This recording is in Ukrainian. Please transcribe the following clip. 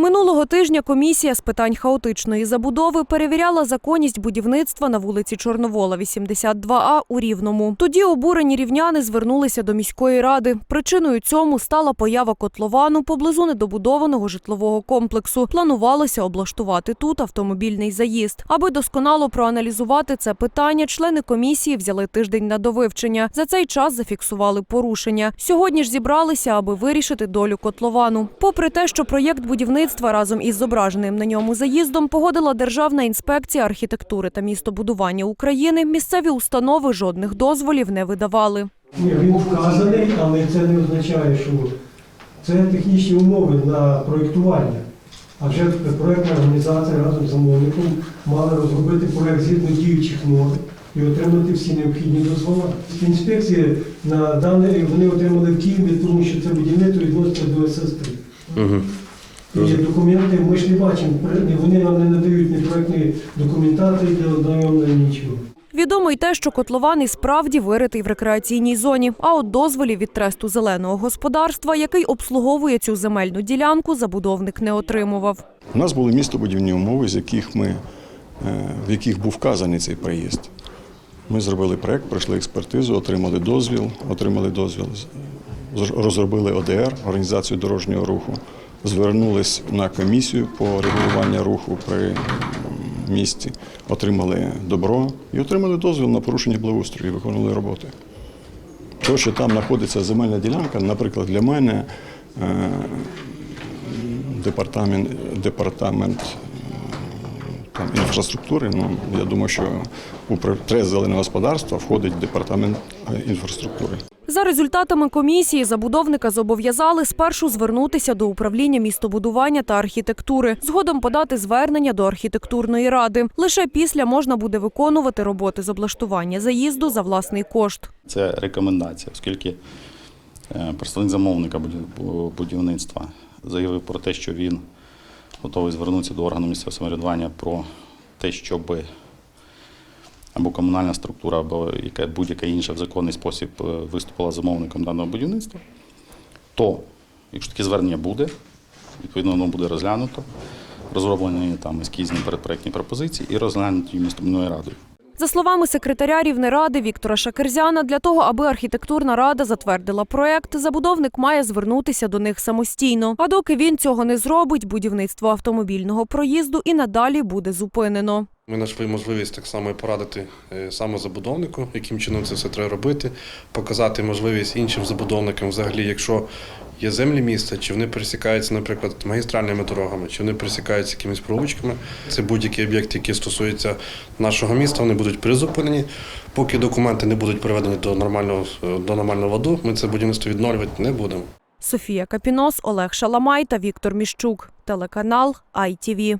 Минулого тижня комісія з питань хаотичної забудови перевіряла законність будівництва на вулиці Чорновола, 82А у Рівному. Тоді обурені рівняни звернулися до міської ради. Причиною цьому стала поява котловану поблизу недобудованого житлового комплексу. Планувалося облаштувати тут автомобільний заїзд. Аби досконало проаналізувати це питання, члени комісії взяли тиждень на довивчення. За цей час зафіксували порушення. Сьогодні ж зібралися, аби вирішити долю котловану. Попри те, що проєкт будівництва разом із зображеним на ньому заїздом погодила Державна інспекція архітектури та містобудування України, місцеві установи жодних дозволів не видавали. Ні, він вказаний, але це не означає, що це технічні умови на проєктування. А вже проєктна організація разом з замовником мала розробити проєкт згідно діючих норм і отримати всі необхідні дозволи. Інспекції на дане вони отримали в Києві, тому що це будівництво відноситься до СС-3. Угу. І документи ми ж не бачимо, вони нам не надають ні проєктної документації для ознайомлення, нічого. Відомо й те, що котлован і справді виритий в рекреаційній зоні. А от дозволів від тресту зеленого господарства, який обслуговує цю земельну ділянку, забудовник не отримував. У нас були містобудівні умови, з яких ми, е, в яких був вказаний цей проїзд. Ми зробили проєкт, пройшли експертизу, отримали дозвіл, отримали дозвіл, розробили ОДР, організацію дорожнього руху, звернулись на комісію по регулюванню руху при місті, отримали добро і отримали дозвіл на порушення благоустрою і виконали роботи. То, що там знаходиться земельна ділянка, наприклад, для мене е, департамент, департамент там, інфраструктури. Ну, я думаю, що у трес зеленого господарства входить департамент е, інфраструктури. За результатами комісії забудовника зобов'язали спершу звернутися до управління містобудування та архітектури, згодом подати звернення до архітектурної ради. Лише після можна буде виконувати роботи з облаштування заїзду за власний кошт. Це рекомендація, оскільки е, представник замовника будівництва заявив про те, що він готовий звернутися до органу місцевого самоврядування про те, щоб або комунальна структура, або яка будь-яка інша в законний спосіб е, виступила замовником даного будівництва, то, якщо таке звернення буде, відповідно воно буде розглянуто, розроблені там ескізні передпроектні пропозиції і розглянуті містобудівною радою. За словами секретаря Рівнеради Віктора Шакерзяна, для того, аби архітектурна рада затвердила проект, забудовник має звернутися до них самостійно. А доки він цього не зробить, будівництво автомобільного проїзду і надалі буде зупинено. Ми знайшли можливість так само порадити е, саме забудовнику, яким чином це все треба робити, показати можливість іншим забудовникам, взагалі, якщо є землі міста, чи вони пересікаються, наприклад, магістральними дорогами, чи вони пересікаються якимись провулочками. Це будь-які об'єкти, які стосуються нашого міста, вони будуть призупинені. Поки документи не будуть приведені до нормального до нормального ладу, ми це будівництво відновлювати не будемо. Софія Капінос, Олег Шаламай та Віктор Міщук. Телеканал ITV.